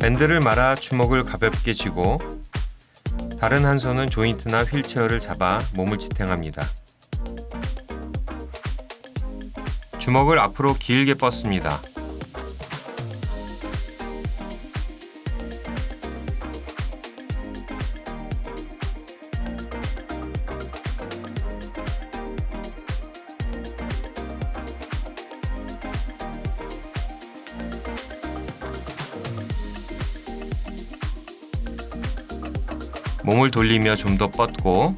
밴드를 말아 주먹을 가볍게 쥐고 다른 한 손은 조인트나 휠체어를 잡아 몸을 지탱합니다. 주먹을 앞으로 길게 뻗습니다. 몸을 돌리며 좀 더 뻗고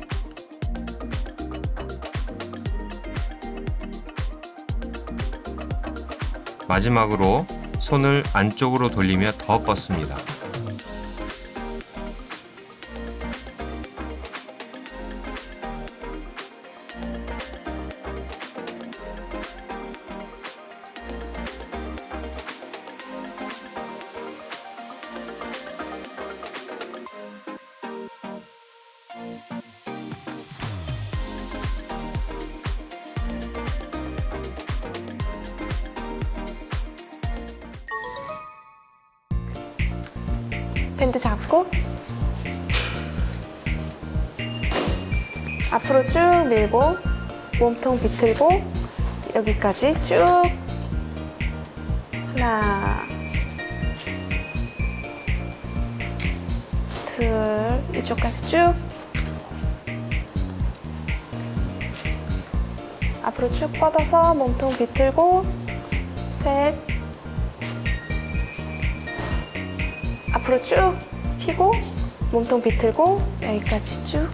마지막으로 손을 안쪽으로 돌리며 더 뻗습니다. 밴드 잡고 앞으로 쭉 밀고 몸통 비틀고 여기까지 쭉. 하나 둘 이쪽까지 쭉. 앞으로 쭉 뻗어서 몸통 비틀고 셋 앞으로 쭉 피고 몸통 비틀고 여기까지 쭉.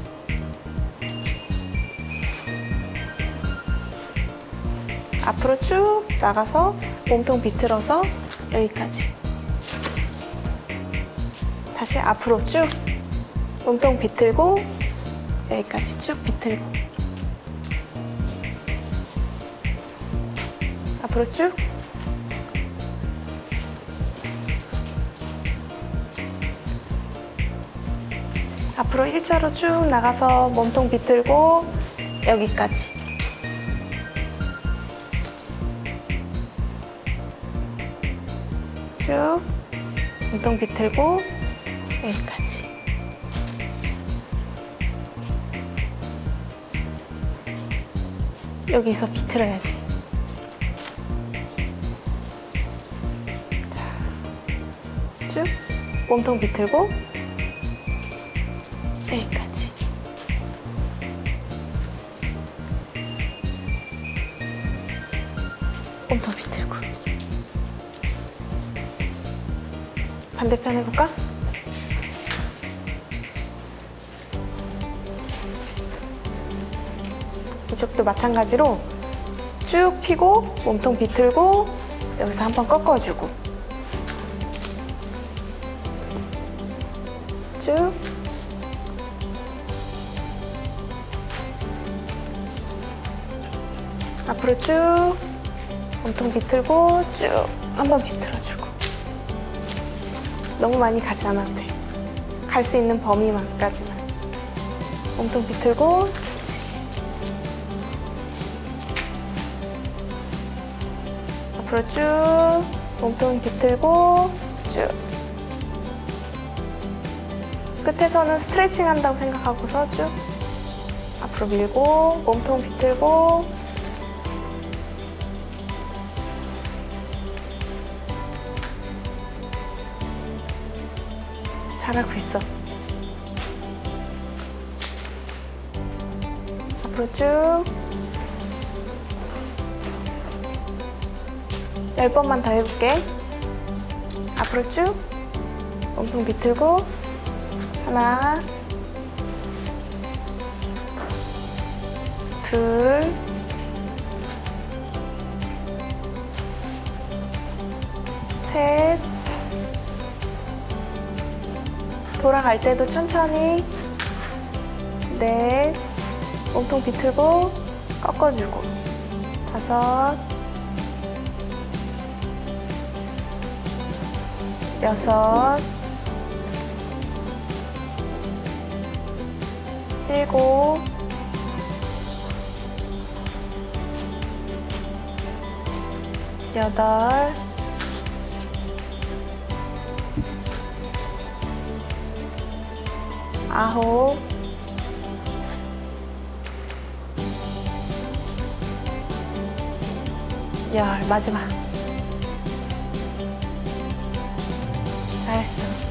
앞으로 쭉 나가서 몸통 비틀어서 여기까지. 다시 앞으로 쭉. 몸통 비틀고 여기까지 쭉 비틀고. 앞으로 쭉 앞으로 일자로 쭉 나가서 몸통 비틀고 여기까지. 쭉 몸통 비틀고 여기까지. 여기서 비틀어야지. 자, 쭉 몸통 비틀고 여기까지. 몸통 비틀고. 반대편 해볼까? 이쪽도 마찬가지로 쭉 피고 몸통 비틀고 여기서 한 번 꺾어주고 쭉 앞으로 쭉 몸통 비틀고 쭉 한번 비틀어주고 너무 많이 가지 않아도 돼. 갈 수 있는 범위만까지만 몸통 비틀고 그렇지. 앞으로 쭉 몸통 비틀고 쭉 끝에서는 스트레칭 한다고 생각하고서 쭉 앞으로 밀고 몸통 비틀고 잘하고 있어. 앞으로 쭉. 열 번만 더 해볼게. 앞으로 쭉. 몸통 비틀고. 하나. 둘. 돌아갈 때도 천천히. 넷 몸통 비틀고 꺾어주고. 다섯. 여섯. 일곱. 여덟 아홉, 열, 마지막. 잘했어.